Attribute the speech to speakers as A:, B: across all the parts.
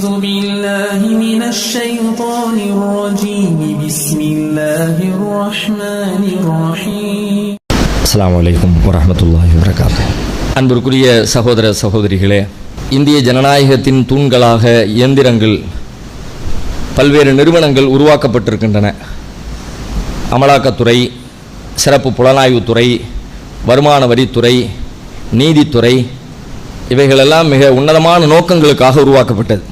A: أعوذ بالله من الشيطان الرجيم بسم الله الرحمن الرحيم
B: அஸ்ஸலாமு அலைக்கும் வரஹ்மத்துல்லாஹி வரகாத்து அன்பிற்குரிய சகோதர சகோதரிகளே இந்திய ஜனநாயகத்தின் தூண்களாக இயந்திரங்கள் பல்வேறு நிறுவனங்கள் உருவாக்கப்பட்டிருக்கின்றன அமலாக்கத்துறை சிறப்பு புலனாய்வுத்துறை வருமான வரித்துறை நீதித்துறை இவைகளெல்லாம் மிக உன்னதமான நோக்கங்களுக்காக உருவாக்கப்பட்டது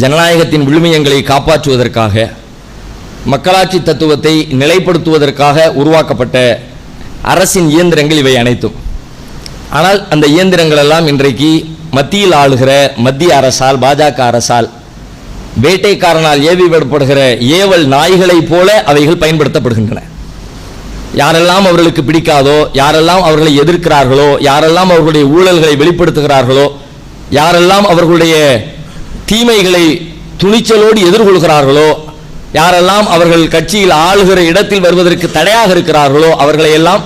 B: ஜனநாயகத்தின் விழுமியங்களை காப்பாற்றுவதற்காக மக்களாட்சி தத்துவத்தை நிலைப்படுத்துவதற்காக உருவாக்கப்பட்ட அரசின் இயந்திரங்கள் இவை அனைத்தும். ஆனால் அந்த இயந்திரங்கள் எல்லாம் இன்றைக்கு மத்தியில் ஆளுகிற மத்திய அரசால் பாஜக அரசால் வேட்டைக்காரனால் ஏவி விடப்படுகிற ஏவல் நாய்களைப் போல அவைகள் பயன்படுத்தப்படுகின்றன. யாரெல்லாம் அவர்களுக்கு பிடிக்காதோ யாரெல்லாம் அவர்களை எதிர்க்கிறார்களோ யாரெல்லாம் அவர்களுடைய ஊழல்களை வெளிப்படுத்துகிறார்களோ யாரெல்லாம் அவர்களுடைய தீமைகளை துணிச்சலோடு எதிர்கொள்கிறார்களோ யாரெல்லாம் அவர்கள் கட்சியில் ஆளுகிற இடத்தில் வருவதற்கு தடையாக இருக்கிறார்களோ அவர்களை எல்லாம்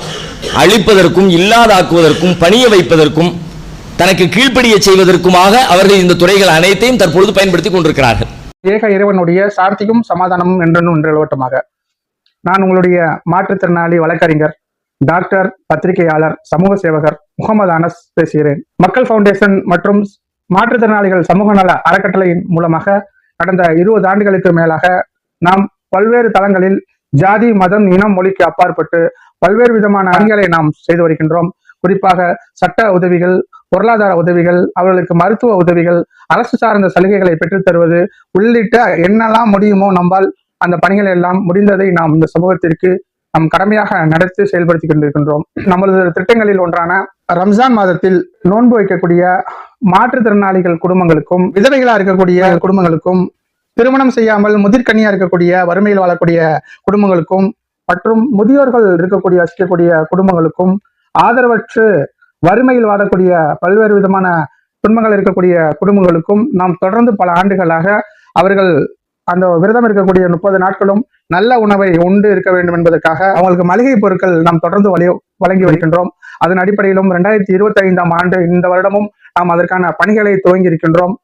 B: அழிப்பதற்கும் இல்லாதாக்குவதற்கும் பணிய வைப்பதற்கும் தனக்கு கீழ்ப்படிய செய்வதற்குமாக அவர்கள் இந்த துறைகள் அனைத்தையும் தற்பொழுது பயன்படுத்தி கொண்டிருக்கிறார்கள்.
C: ஏக இறைவனுடைய சார்த்தியும் சமாதானமும் என்றும் ஒன்று நிலவட்டமாக நான் உங்களுடைய மாற்றுத்திறனாளி வழக்கறிஞர் டாக்டர் பத்திரிகையாளர் சமூக சேவகர் முகமது அனஸ் பேசுகிறேன். மக்கள் ஃபவுண்டேஷன் மற்றும் மாற்றுத்திறனாளிகள் சமூக நல அறக்கட்டளையின் மூலமாக கடந்த இருபது ஆண்டுகளுக்கு மேலாக நாம் பல்வேறு தளங்களில் ஜாதி மதம் இனம் மொழிக்கு அப்பாற்பட்டு பல்வேறு விதமான அணிகளை நாம் செய்து வருகின்றோம். குறிப்பாக சட்ட உதவிகள் பொருளாதார உதவிகள் அவர்களுக்கு மருத்துவ உதவிகள் அரசு சார்ந்த சலுகைகளை பெற்றுத் தருவது உள்ளிட்ட என்னெல்லாம் முடியுமோ நம்மால் அந்த பணிகள் எல்லாம் முடிந்ததை நாம் இந்த சமூகத்திற்கு நம் கடமையாக நடத்தி செயல்படுத்திக் கொண்டிருக்கின்றோம். நமது திட்டங்களில் ஒன்றான ரம்ஜான் மாதத்தில் நோன்பு வைக்கக்கூடிய மாற்றுத்திறனாளிகள் குடும்பங்களுக்கும் விதவைகளா இருக்கக்கூடிய குடும்பங்களுக்கும் திருமணம் செய்யாமல் முதிர்கனியா இருக்கக்கூடிய வறுமையில் வாழக்கூடிய குடும்பங்களுக்கும் மற்றும் முதியோர்கள் இருக்கக்கூடிய வசிக்கக்கூடிய குடும்பங்களுக்கும் ஆதரவற்று வறுமையில் வாழக்கூடிய பல்வேறு விதமான துன்பங்கள் இருக்கக்கூடிய குடும்பங்களுக்கும் நாம் தொடர்ந்து பல ஆண்டுகளாக அவர்கள் அந்த விரதம் இருக்கக்கூடிய முப்பது நாட்களும் நல்ல உணவை உண்டு இருக்க வேண்டும் என்பதற்காக அவங்களுக்கு மளிகை பொருட்கள் நாம் தொடர்ந்து வழி வழங்கி வருகின்றோம். அதன் அடிப்படையிலும் ரெண்டாயிரத்தி இருபத்தி ஐந்தாம் ஆண்டு இந்த வருடமும் நாம் அதற்கான பணிகளை துவங்கி இருக்கின்றோம்.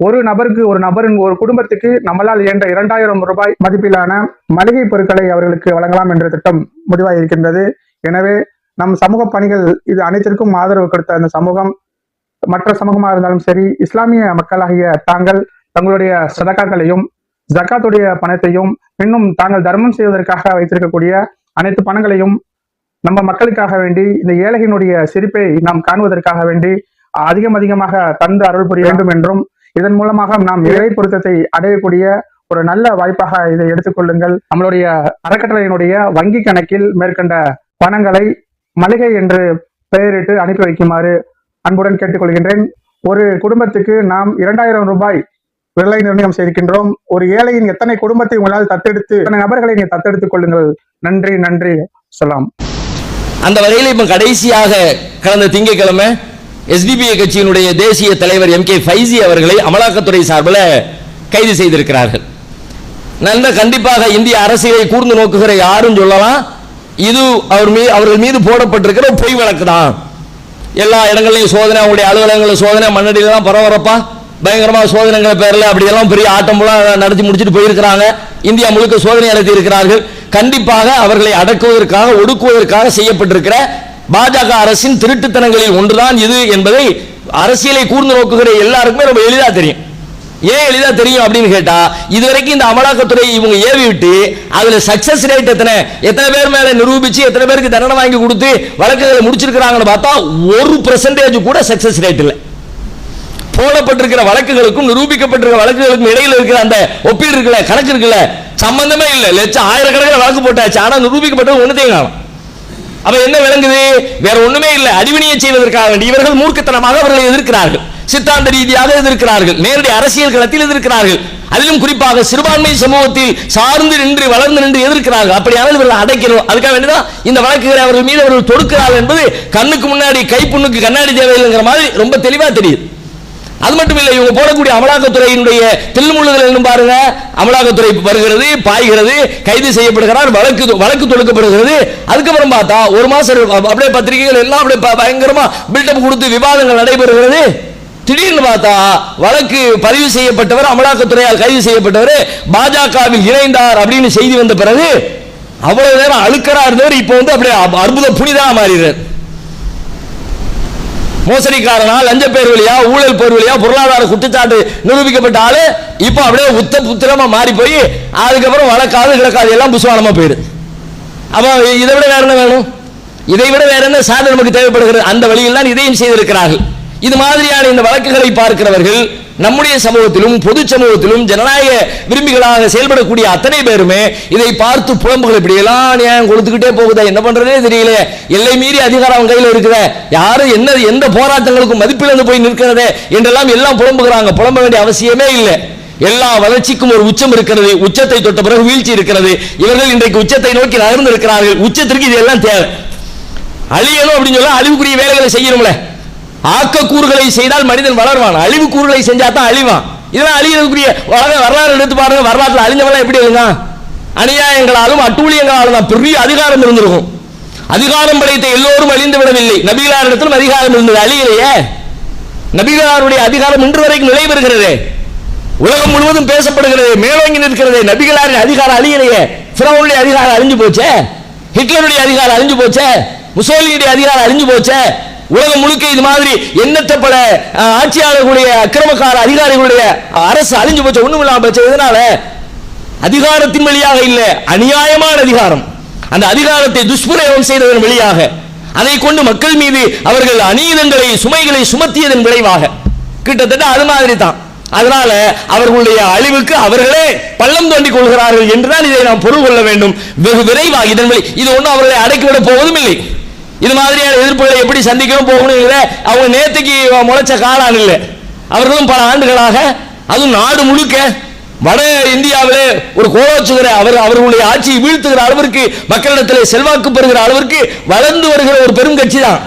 C: ஒரு நபருக்கு ஒரு நபரின் ஒரு குடும்பத்துக்கு நம்மளால் இயன்ற இரண்டாயிரம் ரூபாய் மதிப்பிலான மளிகை பொருட்களை அவர்களுக்கு வழங்கலாம் என்ற திட்டம் முடிவாக இருக்கின்றது. எனவே நம் சமூக பணிகள் இது அனைத்திற்கும் ஆதரவு கொடுத்த அந்த சமூகம் மற்ற சமூகமாக இருந்தாலும் சரி இஸ்லாமிய மக்களாகிய தாங்கள் தங்களுடைய சதக்காக்களையும் ஜக்காத்துடைய பணத்தையும் இன்னும் தாங்கள் தர்மம் செய்வதற்காக வைத்திருக்கக்கூடிய அனைத்து பணங்களையும் நம்ம மக்களுக்காக வேண்டி இந்த ஏழையினுடைய சிரிப்பை நாம் காணுவதற்காக வேண்டி அதிகம் அதிகமாக தந்து அருள் புரிய வேண்டும் என்றும் இதன் மூலமாக நாம் இறை பொருத்தத்தை அடையக்கூடிய ஒரு நல்ல வாய்ப்பாக இதை எடுத்துக்கொள்ளுங்கள் நம்மளுடைய அறக்கட்டளையினுடைய வங்கி கணக்கில் மேற்கண்ட பணங்களை மளிகை என்று பெயரிட்டு அனுப்பி வைக்குமாறு அன்புடன் கேட்டுக்கொள்கின்றேன். ஒரு குடும்பத்துக்கு நாம் இரண்டாயிரம் ரூபாய் விலை நிர்ணயம் செய்திருக்கின்றோம். ஒரு ஏழையின் எத்தனை குடும்பத்தை உங்களால் தத்தெடுத்து எத்தனை நபர்களை நீ தத்தெடுத்துக் கொள்ளுங்கள்? நன்றி நன்றி. சொல்லாம்.
B: அந்த வகையில் இப்போ கடைசியாக கடந்த திங்கட்கிழமை எஸ்பிபிஐ கட்சியினுடைய தேசிய தலைவர் எம் கே ஃபைசி அவர்களை அமலாக்கத்துறை சார்பில் கைது செய்திருக்கிறார்கள். நல்ல கண்டிப்பாக இந்திய அரசியலை கூர்ந்து நோக்குகிற யாரும் சொல்லலாம். இது அவர் மீது அவர்கள் மீது போடப்பட்டிருக்கிற பொய் வழக்கு தான். எல்லா இடங்களையும் சோதனை அவங்களுடைய அலுவலகங்களில் சோதனை மண்ணடியில் தான் பரபரப்பா. பயங்கரமாக சோதனைங்கிற பேரில் அப்படியெல்லாம் பெரிய ஆட்டம்லாம் நடத்தி முடிச்சுட்டு போயிருக்கிறாங்க. இந்தியா முழுக்க சோதனை நடத்தி இருக்கிறார்கள். கண்டிப்பாக அவர்களை அடக்குவதற்காக ஒடுக்குவதற்காக செய்யப்பட்டிருக்கிற பாஜக அரசின் திருட்டுத்தனங்களில் ஒன்றுதான் இது என்பதை அரசியலை கூர்ந்து நோக்குகிற எல்லாருக்குமே ரொம்ப எளிதாக தெரியும். ஏன் எளிதாக தெரியும் அப்படின்னு கேட்டா இதுவரைக்கும் இந்த அமலாக்கத்துறை இவங்க ஏவி விட்டு அதுல சக்சஸ் ரேட் எத்தனை எத்தனை பேர் மேல நிரூபிச்சு எத்தனை பேருக்கு தண்டனை வாங்கி கொடுத்து வழக்குகளை முடிச்சிருக்கிறாங்கன்னு பார்த்தா ஒரு பர்சன்டேஜ் கூட சக்சஸ் ரேட் இல்லை. போடப்பட்டிருக்கிற வழக்குகளுக்கும் நிரூபிக்கப்பட்டிருக்கிற வழக்குகளுக்கும் இடையில இருக்கிற அந்த ஒப்பீடு இருக்குல்ல கணக்கு இருக்குல்ல சம்பந்தமே இல்லை. லட்சம் ஆயிரக்கணக்கில் வழக்கு போட்டாச்சு. ஆனா நிரூபிக்கப்பட்டது ஒண்ணுத்தையும் காணும் அப்ப என்ன விளங்குது? வேற ஒண்ணுமே இல்லை. அடிவினியை செய்வதற்காக வேண்டி இவர்கள் மூர்க்கத்தனமாக அவர்களை எதிர்க்கிறார்கள். சித்தாந்த ரீதியாக எதிர்க்கிறார்கள். நேரடி அரசியல் களத்தில் எதிர்க்கிறார்கள். அதிலும் குறிப்பாக சிறுபான்மை சமூகத்தில் சார்ந்து நின்று வளர்ந்து நின்று எதிர்க்கிறார்கள். அப்படியானால் இவர்கள் அடைக்கணும். அதுக்காக வேண்டிதான் இந்த வழக்குகளை அவர்கள் மீது அவர்கள் தொடுக்கிறார்கள் என்பது கண்ணுக்கு முன்னாடி கைப்புண்ணுக்கு கண்ணாடி தேவையில்லைங்கிற மாதிரி ரொம்ப தெளிவா தெரியுது. அது மட்டும் இல்லை இவங்க போடக்கூடிய அமலாக்கத்துறையினுடைய தில்முள்ளுகள் என்னும் பாருங்க அமலாக்கத்துறை வருகிறது பாய்கிறது கைது செய்யப்படுகிறார் வழக்கு வழக்கு தொடுக்கப்படுகிறது. அதுக்கப்புறம் பார்த்தா ஒரு மாசம் அப்படியே பத்திரிகைகள் எல்லாம் அப்படியே பயங்கரமா பில்டப் கொடுத்து விவாதங்கள் நடைபெறுகிறது. திடீர்னு பார்த்தா வழக்கு பதிவு செய்யப்பட்டவர் அமலாக்கத்துறையால் கைது செய்யப்பட்டவர் பாஜகவில் இணைந்தார் அப்படின்னு செய்தி வந்த பிறகு அவ்வளவு நேரம் அழுக்கரா இருந்தவர் இப்போ வந்து அப்படியே அ- அற்புத புனிதா மாறிடுறார். மோசடிக்காரனா லஞ்ச பேர் வழியா ஊழல் பேர் வழியா பொருளாதார குற்றச்சாட்டு நிரூபிக்கப்பட்ட ஆளு இப்போ அப்படியே உத்த புத்திரமா மாறி போய் அதுக்கப்புறம் வழக்காது கிடக்காது எல்லாம் புசுவானமா போயிடுது அப்போ இதை விட வேற என்ன வேணும்? இதை விட வேற என்ன சாதனை நமக்கு தேவைப்படுகிறது? அந்த வழியில் தான் இதையும் செய்திருக்கிறார்கள். இது மாதிரியான இந்த வழக்குகளை பார்க்கிறவர்கள் நம்முடைய சமூகத்திலும் பொது சமூகத்திலும் ஜனநாயக விரும்பிகளாக செயல்படக்கூடிய அத்தனை பேருமே இதை பார்த்து புலம்புகள் இப்படி எல்லாம் நியாயம் கொடுத்துக்கிட்டே போகுதா? என்ன பண்றதே தெரியல எல்லை மீறி அதிகாரம் அவன் கையில் இருக்குத. யாரும் என்ன எந்த போராட்டங்களுக்கும் மதிப்பிழந்து போய் நிற்கிறதே என்றெல்லாம் எல்லாம் புலம்புகிறாங்க. புலம்ப வேண்டிய அவசியமே இல்லை. எல்லா வளர்ச்சிக்கும் ஒரு உச்சம் இருக்கிறது. உச்சத்தை தொட்ட பிறகு வீழ்ச்சி இருக்கிறது. இவர்கள் இன்றைக்கு உச்சத்தை நோக்கி நகர்ந்து இருக்கிறார்கள் உச்சத்திற்கு இது எல்லாம் தேவை. அழியணும் அப்படின்னு சொல்ல அழிவுக்குரிய வேலைகளை செய்யணும்ல. ஆக்க கூறுகளை செய்தால் மனிதன் வளர்வான். அழிவு கூறுகளை செஞ்சா தான் அழிவான். இதெல்லாம் அழியக்கூடிய வரலாறு வரலாறு எடுத்து பாருங்க. வரலாற்றில் அழிஞ்சவெல்லாம் எப்படி இருக்கான் அநியாயங்களாலும் அட்டூழியங்களாலும் தான். பெரிய அதிகாரம் இருந்திருக்கும். அதிகாரம் படைத்த எல்லோரும் அழிந்து விடவில்லை. நபிகளாரிடத்திலும் அதிகாரம் இருந்தது. அழியலையே. நபிகளாருடைய அதிகாரம் இன்று வரைக்கும் நிலை பெறுகிறது. உலகம் முழுவதும் பேசப்படுகிறது. மேலோங்கி நிற்கிறது. நபிகளாரின் அதிகாரம் அழியலையே. ஃபிரௌனுடைய அதிகாரம் அழிஞ்சு போச்சே. ஹிட்லருடைய அதிகாரம் அழிஞ்சு போச்சே. முசோலினுடைய அதிகாரம் அழிஞ்சு போச்சே. உலகம் முழுக்க இது மாதிரி எண்ணற்ற பல ஆட்சியாளர்களுடைய அக்கிரமக்கார அதிகாரிகளுடைய அரசு அழிஞ்சு போச்சு ஒண்ணும் இல்லாம போச்சு. எதனால? அதிகாரத்தின் வழியாக இல்லை அநியாயமான அதிகாரம். அந்த அதிகாரத்தை துஷ்பிரயோகம் செய்ததன் வழியாக அதை கொண்டு மக்கள் மீது அவர்கள் அநீதங்களை சுமைகளை சுமத்தியதன் விளைவாக. கிட்டத்தட்ட அது மாதிரி தான் அதனால அவர்களுடைய அழிவுக்கு அவர்களே பள்ளம் தோண்டிக் கொள்கிறார்கள் என்றுதான் இதை நாம் பொருள் கொள்ள வேண்டும். வெகு விரைவாக இதன் வழி இது ஒன்றும் அவர்களை அடக்கிவிட போவதும் இல்லை. இது மாதிரியான எதிர்ப்புகளை எப்படி சந்திக்கணும் போகணுங்கிற அவங்க நேத்துக்கு முளைச்ச காளான் இல்லை. அவர்களும் பல ஆண்டுகளாக அதுவும் நாடு முழுக்க வட இந்தியாவிலே ஒரு கோலோச்சுகிற அவர் அவர்களுடைய ஆட்சியை வீழ்த்துகிற அளவிற்கு மக்களிடத்தில் செல்வாக்கு பெறுகிற அளவிற்கு வளர்ந்து வருகிற ஒரு பெரும் கட்சி தான்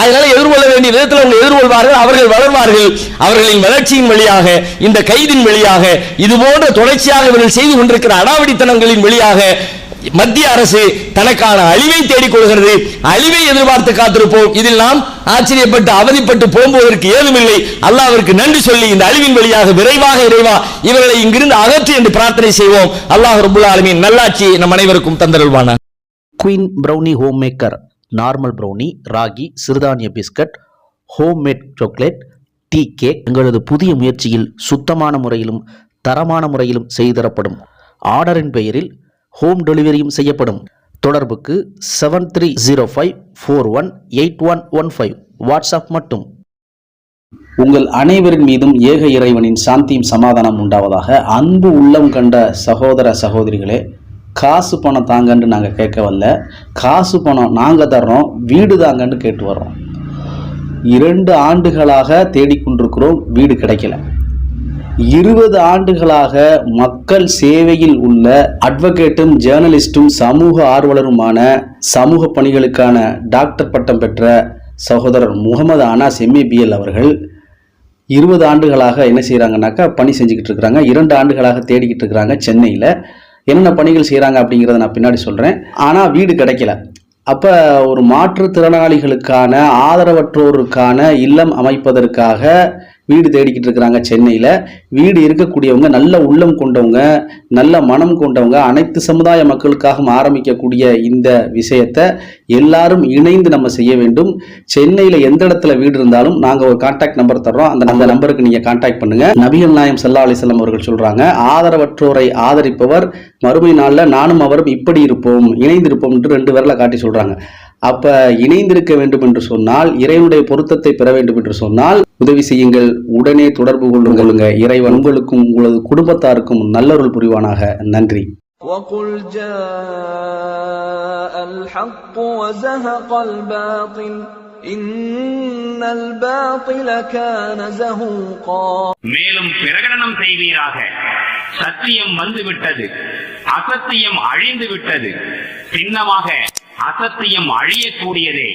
B: அதனால எதிர்கொள்ள வேண்டிய விதத்தில் அவங்க எதிர்கொள்வார்கள் அவர்கள் வளர்வார்கள். அவர்களின் வளர்ச்சியின் வழியாக இந்த கைதின் வழியாக இது போன்ற தொடர்ச்சியாக இவர்கள் செய்து கொண்டிருக்கிற அடாவடித்தனங்களின் வழியாக மத்திய அரசு தனக்கான அழிவை தேடிக்கொள்கிறது அழிவை எதிர்பார்த்து காத்திருப்போம். இதில் நாம் ஆச்சரியப்பட்டு அவதிப்பட்டு போகும்போதற்கு ஏதுமில்லை. அல்லாவிற்கு நன்றி சொல்லி இந்த அழிவின் வழியாக விரைவாக இறைவா இவர்களை இங்கிருந்து அகற்றி என்று பிரார்த்தனை செய்வோம். அல்லாஹ் ரபுல் ஆலமின் நல்லாட்சி நம் அனைவருக்கும் தந்தருள்வான
D: queen brownie homemaker normal brownie ragi சிறுதானிய biscuit homemade chocolate tea cake எங்களது புதிய முயற்சியில் சுத்தமான முறையிலும் தரமான முறையிலும் செய்து தரப்படும். ஆர்டரின் பெயரில் ஹோம் டெலிவரியும் செய்யப்படும். தொடர்புக்கு seven three zero five four one eight one one five WhatsApp மட்டும். உங்கள் அனைவரின் மீதும் ஏக இறைவனின் சாந்தியும் சமாதானம் உண்டாவதாக அன்பு உள்ளம் கண்ட சகோதர சகோதரிகளே காசு பணம் தாங்கன்னு நாங்கள் கேட்க வரல. காசு பணம் நாங்கள் தர்றோம் வீடு தாங்கன்னு கேட்டு வர்றோம். இரண்டு ஆண்டுகளாக தேடிக்கொண்டிருக்கிறோம் வீடு கிடைக்கல. இருபது ஆண்டுகளாக மக்கள் சேவையில் உள்ள அட்வொகேட்டும் ஜேர்னலிஸ்டும் சமூக ஆர்வலருமான சமூக பணிகளுக்கான டாக்டர் பட்டம் பெற்ற சகோதரர் முகமது அனாஸ் எம்ஏபிஎல் அவர்கள் இருபது ஆண்டுகளாக என்ன செய்கிறாங்கனாக்கா பணி செஞ்சுக்கிட்டு இருக்கிறாங்க இரண்டு ஆண்டுகளாக தேடிக்கிட்டு இருக்கிறாங்க சென்னையில். என்னென்ன பணிகள் செய்கிறாங்க அப்படிங்கிறத நான் பின்னாடி சொல்கிறேன் ஆனால் வீடு கிடைக்கல. அப்போ ஒரு மாற்றுத்திறனாளிகளுக்கான ஆதரவற்றோருக்கான இல்லம் அமைப்பதற்காக வீடு தேடிக்கிட்டு இருக்கிறாங்க சென்னையில். வீடு இருக்கக்கூடியவங்க நல்ல உள்ளம் கொண்டவங்க நல்ல மனம் கொண்டவங்க அனைத்து சமுதாய மக்களுக்காகவும் ஆரம்பிக்கக்கூடிய இந்த விஷயத்தை எல்லாரும் இணைந்து நம்ம செய்ய வேண்டும். சென்னையில் எந்த இடத்துல வீடு இருந்தாலும் நாங்கள் ஒரு கான்டாக்ட் நம்பர் தர்றோம். அந்த அந்த நம்பருக்கு நீங்கள் கான்டாக்ட் பண்ணுங்க. நபிகள் நாயம் சல்லா அலிசல்லாம் அவர்கள் சொல்கிறாங்க ஆதரவற்றோரை ஆதரிப்பவர் மறுமை நாளில் நானும் அவரும் இப்படி இருப்போம் இணைந்திருப்போம் என்று ரெண்டு பேரில் காட்டி சொல்கிறாங்க அப்போ இணைந்திருக்க வேண்டும் என்று சொன்னால் இறைவனுடைய பொருத்தத்தை பெற வேண்டும் என்று சொன்னால் உதவி செய்யுங்கள் உடனே தொடர்பு கொள்ளுங்க இறைவன் உங்களுக்கும் உங்களது குடும்பத்தாருக்கும் நல்லருள் புரிவானாக நன்றி
E: وقل جاء الحق وزهق الباطل إن الباطل كان زهوقا
F: மேலும் பிரகடனம் செய்வீராக சத்தியம் வந்துவிட்டது அசத்தியம் அழிந்து விட்டது சின்னமாக அசத்தியம் அழியக்கூடியதே